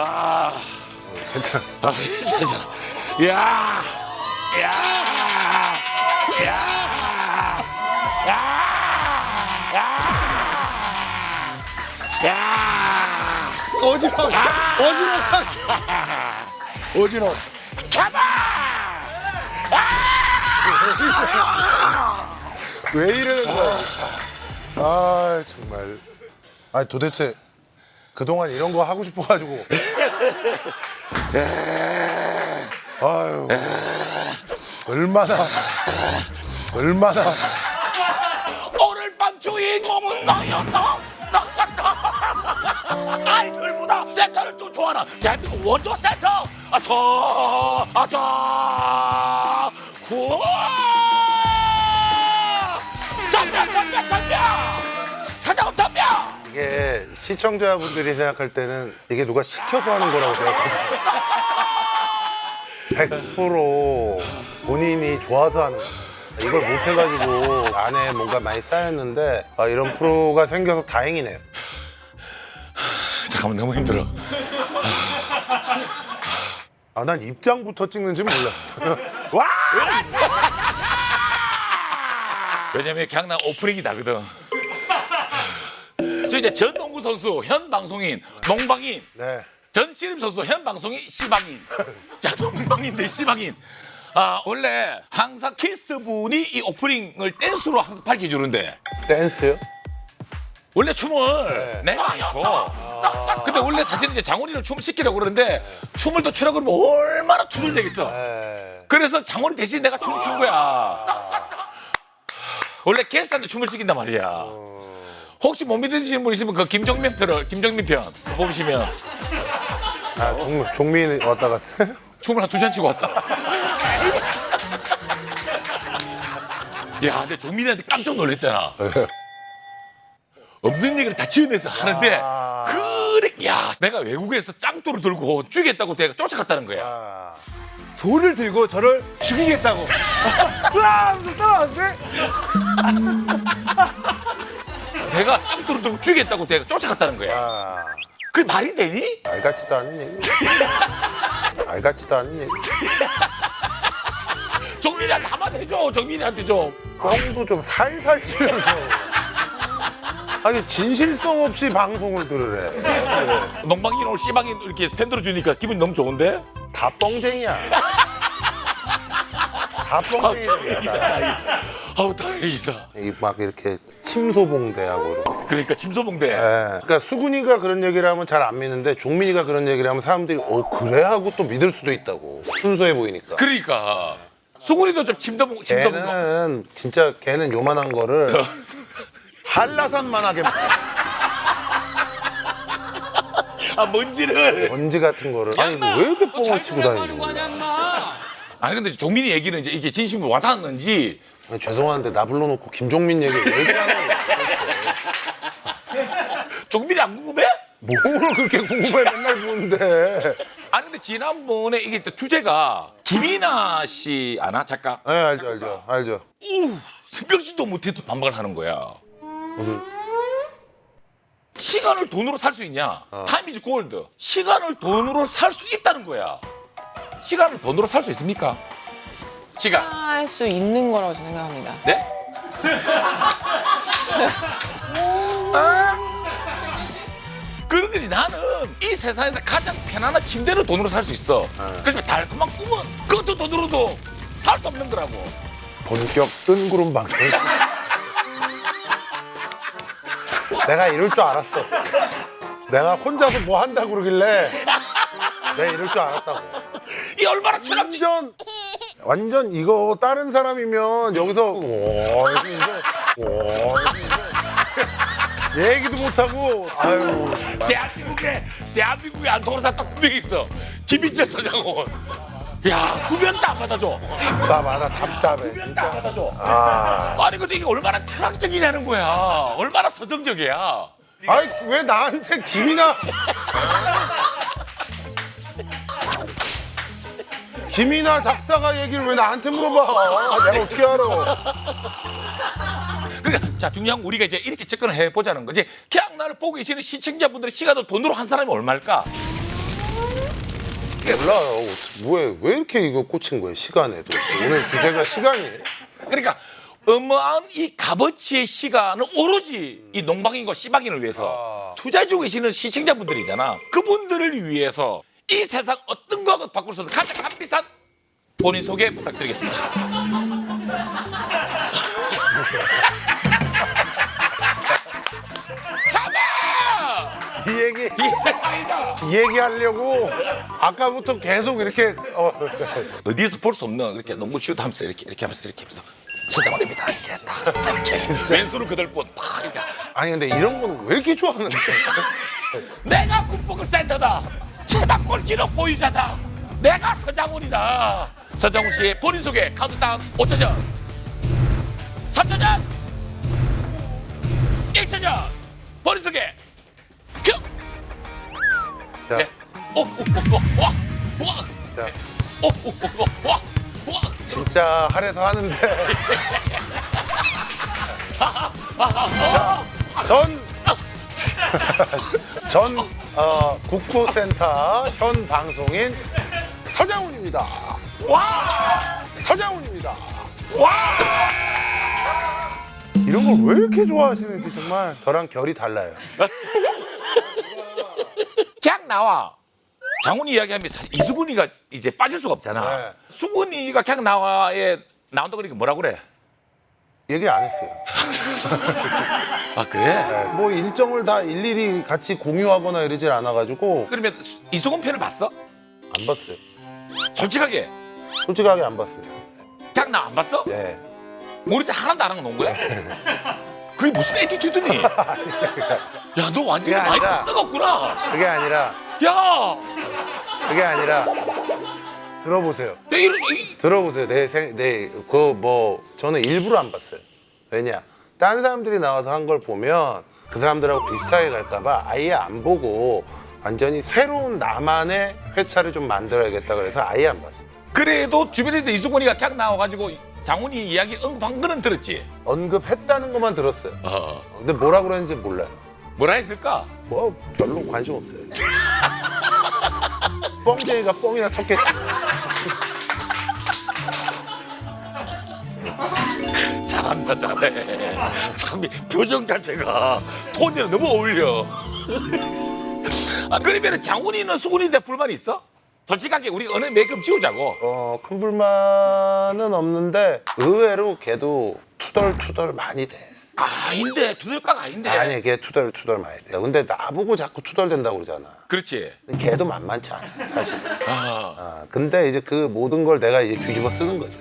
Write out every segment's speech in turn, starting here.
아, 괜찮아. 아, 진짜. 야, 야, 야, 야, 야, 야. 어지러워. 어지러워. 어지러워. 잡아! 왜 이러는 거야? 아 정말. 아 도대체 그동안 이런 거 하고 싶어가지고. 아유. 얼마나 얼마나 오늘 밤 주인공은 너였다. 너였다. 아이들보다 센터를 또 좋아하는 대한민국 원조 센터. 아서 아자 구워. 덤벼 덤벼 덤벼. 사장은 덤벼. 이게 시청자분들이 생각할 때는 이게 누가 시켜서 하는 거라고 생각해요. 100% 본인이 좋아서 하는 거예요. 이걸 못 해가지고 안에 뭔가 많이 쌓였는데 아, 이런 프로가 생겨서 다행이네요. 잠깐만 너무 힘들어. 아, 난 입장부터 찍는지 몰랐어. 와! 왜냐면 강남 오프닝이 다거든. 저 이제 전 농구 선수, 현 방송인, 농방인, 네. 전 씨름 선수, 현 방송인, 씨방인. 자, 농방인 대 씨방인. 아, 원래 항상 키스 분이 이 오프닝을 댄스로 항상 밝혀주는데 댄스요? 원래 춤을 내가 안 춰. 근데 원래 사실 이제 장훈이를 춤을 시키려고 그러는데 춤을 더 추라고 그러면 얼마나 되겠어. 네. 그래서 장훈이 대신 내가 춤을 춘 거야. 원래 게스트한테 춤을 시킨단 말이야. 혹시 못 믿으시는 분 있으면 그 김정민 편을 김정민 편 보시면 아, 종, 종민 왔다 갔어요? 춤을 한 두 시간 치고 왔어. 야, 근데 종민이한테 깜짝 놀랐잖아. 없는 얘기를 다 지어내서 하는데 아. 그래, 야, 내가 외국에서 짱돌을 들고 죽이겠다고 내가 쫓아갔다는 거야. 아, 돌을 들고 저를 죽이겠다고. 으아! 따라왔는 데? 내가 들고 죽이겠다고 내가 쫓아갔다는 거야. 아, 그게 말이 되니? 알 같지도 않은 얘기. 알 같지도 않은 얘기. 정민이한테 한마디 해줘. 정민이한테 좀. 뻥도 좀 살살 치면서. 아니, 진실성 없이 방송을 들으래. 농방인 오늘 씨방인 이렇게 팬 들어 주니까 기분이 너무 좋은데? 다 뻥쟁이야. 다 뻥쟁이야. 아우 다행이다. 막 이렇게 침소봉대하고 이렇게. 그러니까 침소봉대. 예. 그러니까 수근이가 그런 얘기를 하면 잘 안 믿는데 종민이가 그런 얘기를 하면 사람들이 어 그래 하고 또 믿을 수도 있다고 순수해 보이니까. 그러니까 수근이도 좀 침소봉 침소봉. 걔는 진짜 걔는 요만한 거를 한라산만하게 아 먼지를. 먼지 같은 거를 아니 뭐왜 이렇게 뻥을 치고 다니는지 몰라. 아니 근데 종민이 얘기는 이제 이게 진심으로 와닿았는지 아니, 죄송한데 나 불러놓고 김종민 얘기 왜 얘기하는 거야? 종민이 안 궁금해? 뭘 그렇게 궁금해 맨날 보는데. 아니 근데 지난번에 이게 또 주제가 김이나 씨 아나 작가? 네 알죠 알죠 알죠. 우 생각지도 못해도 반박을 하는 거야. 무슨 시간을 돈으로 살 수 있냐? 타임 이즈 골드. 시간을 돈으로 살 수 있다는 거야. 시간을 돈으로 살 수 있습니까? 시간. 할 수 있는 거라고 저는 생각합니다. 네? 아? 그런 거지 나는 이 세상에서 가장 편안한 침대를 돈으로 살 수 있어. 그렇지만 달콤한 꿈은 그것도 돈으로도 살 수 없는 거라고. 본격 뜬구름 방송. 내가 이럴 줄 알았어. 내가 혼자서 뭐 한다고 그러길래 내가 이럴 줄 알았다고. 이 얼마나 철학적 완전 완전 이거 다른 사람이면 여기서 오 이러면서 오 이러면서 얘기도 못하고 아유 대한민국에 대한민국에 안 돈으로 살딱 분명히 있어. 김인철 서장훈. 야, 두명다안 받아줘. 답답하다 답답해 다안 받아줘. 아 아니 근데 이게 얼마나 철학적이냐는 거야. 얼마나 서정적이야. 아이 왜 나한테 김이나 김이나 작사가 얘기를 왜 나한테 물어봐 내가 어떻게 알아 그러니까 자 중요한 건 우리가 이제 이렇게 접근을 해 보자는 거지. 그냥 나를 보고 계시는 시청자분들의 시간을 돈으로 한 사람이 얼마일까? 몰라요. 왜, 왜 이렇게 이거 꽂힌 거예요, 시간에도. 오늘 주제가 시간이에요. 그러니까 어마한 이 값어치의 시간은 오로지 이 농방인과 씨방인을 위해서 투자해주고 계시는 시청자분들이잖아. 그분들을 위해서 이 세상 어떤 거하고 바꿀 수 없는 가장 값비싼 본인 소개 부탁드리겠습니다. 이 얘기, 이 세상에서 이 얘기 하려고 아까부터 계속 이렇게, 어, 어디에서 볼 수 없는 이렇게 농구 슛 하면서 이렇게 이렇게 하면서 이렇게 하면서 서장훈입니다 이렇게 딱 이렇게 왼손을 그들 뿐 딱 이렇게 아니, 근데 이런 거는 왜 이렇게 좋아하는데? 내가 국보급 센터다. 최다 골기록 보유자다. 내가 서장훈이다. 서장훈 씨의 본인 소개 카운트다운 5초 전. 3초 전. 1초 전. 본인 소개. 큐. 자, 네. 오, 오, 오, 오, 와, 와. 자, 오, 오, 오, 오, 와, 와. 진짜 할애서 하는데. 전, 전, 어, 국보센터 현 방송인 서장훈입니다. 와, 서장훈입니다. 와. 이런 걸 왜 이렇게 좋아하시는지 정말 저랑 결이 달라요. 그냥 나와. 장훈이 이야기하면 사실 이수근이가 이제 빠질 수가 없잖아. 네. 수근이가 그냥 나와에 나온다 그러니까 뭐라 그래? 얘기 안 했어요. 아 그래? 네, 뭐 일정을 다 일일이 같이 공유하거나 이러질 않아가지고 그러면 수- 이수근 편을 봤어? 안 봤어요. 솔직하게 솔직하게 안 봤습니다. 그냥 나 안 봤어? 네. 우리 때 하나도 안한거논 거야? 그게 무슨 에티튜드니? 야 너 완전히 그게 마이크 아니라- 썩었구나. 그게 아니라 야, 그게 아니라 들어보세요. 내 이런 이- 들어보세요. 내생내그 뭐 저는 일부러 안 봤어요. 왜냐? 딴 사람들이 나와서 한 걸 보면 그 사람들하고 비슷하게 갈까봐 아예 안 보고 완전히 새로운 나만의 회차를 좀 만들어야겠다 그래서 아예 안 봤어요. 그래도 주변에서 이수근이가 그냥 나와가지고 장훈이 이야기 언급한 거는 들었지. 언급했다는 것만 들었어요. 어. 근데 뭐라 그랬는지 몰라요. 뭐라 했을까? 뭐 별로 관심 없어요. 뻥쟁이가 뻥이나 쳤겠지. 잘한다 잘해. 참 표정 자체가 톤이랑 너무 어울려. 아 그러면 장훈이는 수근이한테 불만이 있어? 솔직하게 우리 어느 매금 지우자고. 어, 큰 불만은 없는데 의외로 걔도 투덜투덜 많이 돼. 아닌데 두들깍 아닌데. 아니 걔 투덜투덜 많이 돼. 근데 나보고 자꾸 투덜댄다고 그러잖아. 그렇지. 근데 걔도 만만치 않아 사실. 아, 아, 근데 이제 그 모든 걸 내가 이제 뒤집어 쓰는 거죠.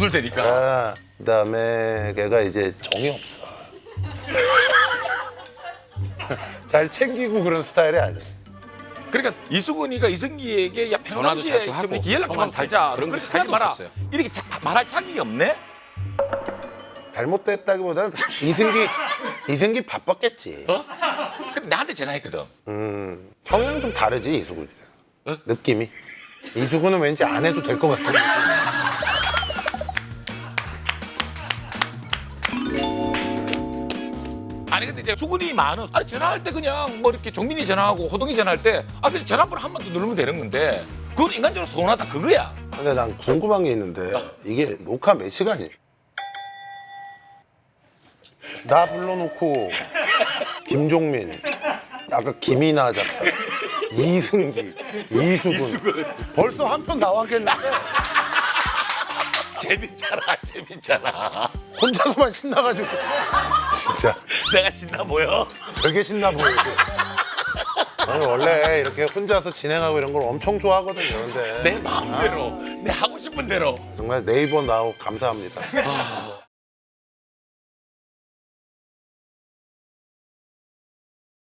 아더 두들대니까. 아, 그다음에 걔가 이제 정이 없어. 잘 챙기고 그런 스타일이 아니야. 그러니까 이수근이가 이승기에게 야 평상시에 자주 좀 하고 이렇게 연락 좀 하고 형한테. 살자. 그런 그렇게 하나도 마라. 없었어요. 이렇게 자, 말할 자격이 없네. 잘못됐다기보다는 이승기 이승기 바빴겠지. 어? 근데 나한테 전화했거든. 음, 성향 좀 다르지 이수근이랑 어? 느낌이. 이수근은 왠지 안 해도 될 것 같아. 근데 이제 수근이 많은 아니 전화할 때 그냥 뭐 이렇게 종민이 전화하고 호동이 전화할 때아 그냥 전화번호 한 번 더 누르면 되는 건데 그건 인간적으로 서운하다 그거야. 근데 난 궁금한 게 있는데 이게 녹화 몇 시간이에요? 나 불러놓고 김종민, 아까 김이나 작가, 이승기, 이수근, 벌써 한 편 나왔겠는데 재밌잖아 재밌잖아. 혼자서만 신나가지고. 진짜. 내가 신나 보여? 되게 신나 보이고 저는 원래 이렇게 혼자서 진행하고 이런 걸 엄청 좋아하거든요 근데. 내 마음대로. 내 하고 싶은 대로. 정말 네이버 나오 감사합니다